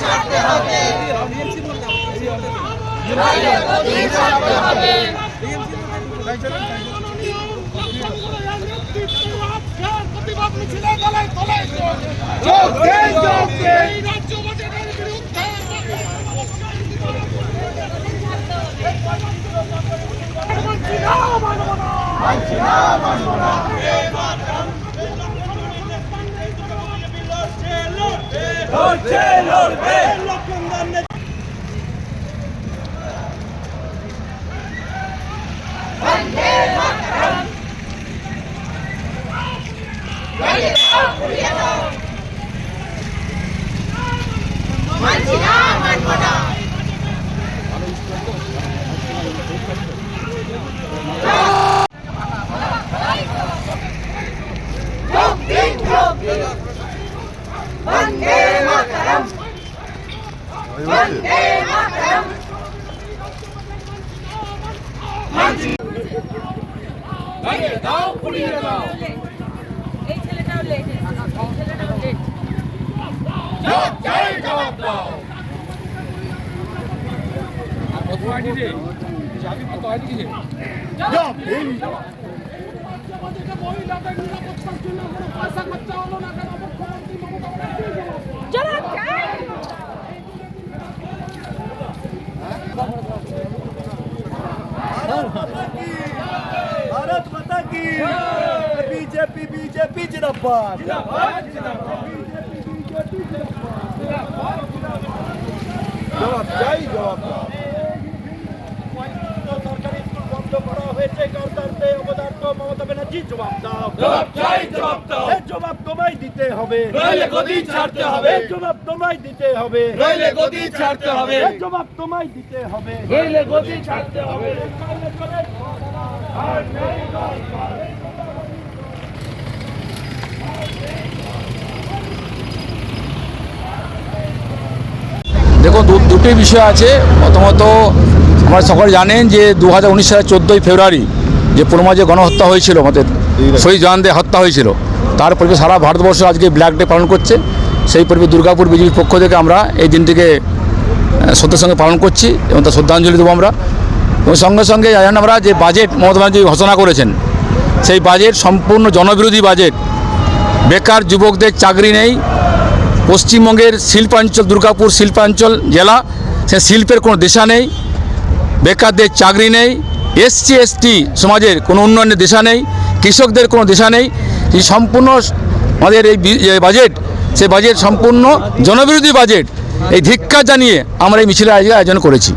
ছাড়তে হবে ছাড়তে হবে প্রতিবাদ মিছিলে গলায় গলায় যোগ দেন যোগ দেন রাজ্য বাজেটের বিরুদ্ধে মানছি না মানব না মানছি না মানব না যোগ দিন যোগ দিন বন্দে মাতরম বন্দে মাতরম এই ছেলেটাও লেট ছেলেটাও লেট বাজেটে মহিলাদের নিরাপত্তার জন্য কোনো পয়সা খরচা হলো না কেন মুখ্যমন্ত্রী মমতা ব্যানার্জি বলো। ಬಿಜೆಪಿ ಬಿಜೆಪಿ ಜಿನಪ್ಪ জবাবদারি জবাবদার সরকারি স্কুল বন্ধ করা হয়েছে কারণ তার অবদার্থ মমতা ব্যানার্জি জবাব দাও? জবাব চাই জবাব দাও। এর জবাব তোমায় দিতে হবে। নইলে গদি ছাড়তে হবে। এর জবাব তোমায় দিতে হবে। নইলে গদি ছাড়তে হবে। এর জবাব তোমায় দিতে হবে। নইলে গদি ছাড়তে হবে। দেখুন দু- দুটি বিষয় আছে। প্রথমত আপনারা সকলে জানেন যে দু হাজার উনিশ সালের চোদ্দোই ফেব্রুয়ারি যে পুরমা যে গণহত্যা হয়েছিল আমাদের শহীদ জওয়ানদের হত্যা হয়েছিল। তার পরিপ্রেক্ষিতে সারা ভারতবর্ষ আজকে ব্ল্যাক ডে পালন করছে। সেই পরিপ্রেক্ষিতে দুর্গাপুর বিজেপির পক্ষ থেকে আমরা এই দিনটিকে শ্রদ্ধার সঙ্গে পালন করছি এবং তার শ্রদ্ধাঞ্জলি দেবো আমরা। এবং সঙ্গে সঙ্গে জানেন আমরা যে বাজেট মমতা ব্যানার্জি ঘোষণা করেছেন সেই বাজেট সম্পূর্ণ জনবিরোধী বাজেট বেকার যুবকদের চাকরি নেই। পশ্চিমবঙ্গের শিল্পাঞ্চল দুর্গাপুর শিল্পাঞ্চল জেলা সে শিল্পের কোনো দিশা নেই। বেকারদের চাকরি নেই। এসসি, এসটি সমাজের কোনো উন্নয়নের দিশা নেই, কৃষকদের কোনো দিশা নেই সম্পূর্ণ আমাদের এই বাজেট, সেই বাজেট সম্পূর্ণ জনবিরোধী বাজেট, এই ধিক্কার জানিয়ে আমরা এই মিছিলের আয়োজন করেছি।